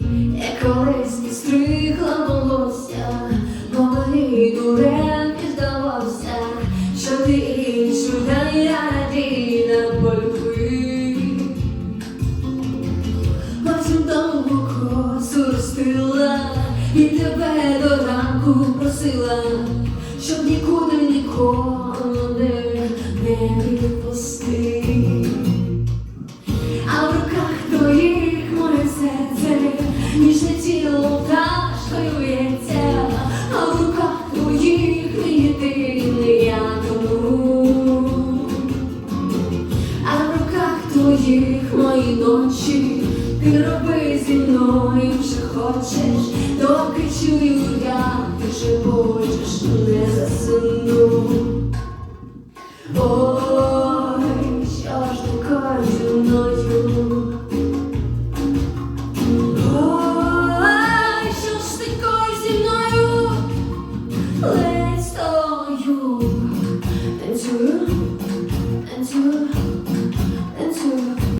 Я колись відстригла волосся, бо мені і здавався, що ти інша я надійна польки. Потім довгу косу ростила і тебе до ранку просила, щоб нікуди ніколи не, не відпустив. Руках мої ночі, ти роби зі мною, що хочеш, доки чую я, ти шепочеш, не засину. Ой, що ж таке зі мною? Ой, що ж таке зі мною? Ледь стою, танцюю, танцюю,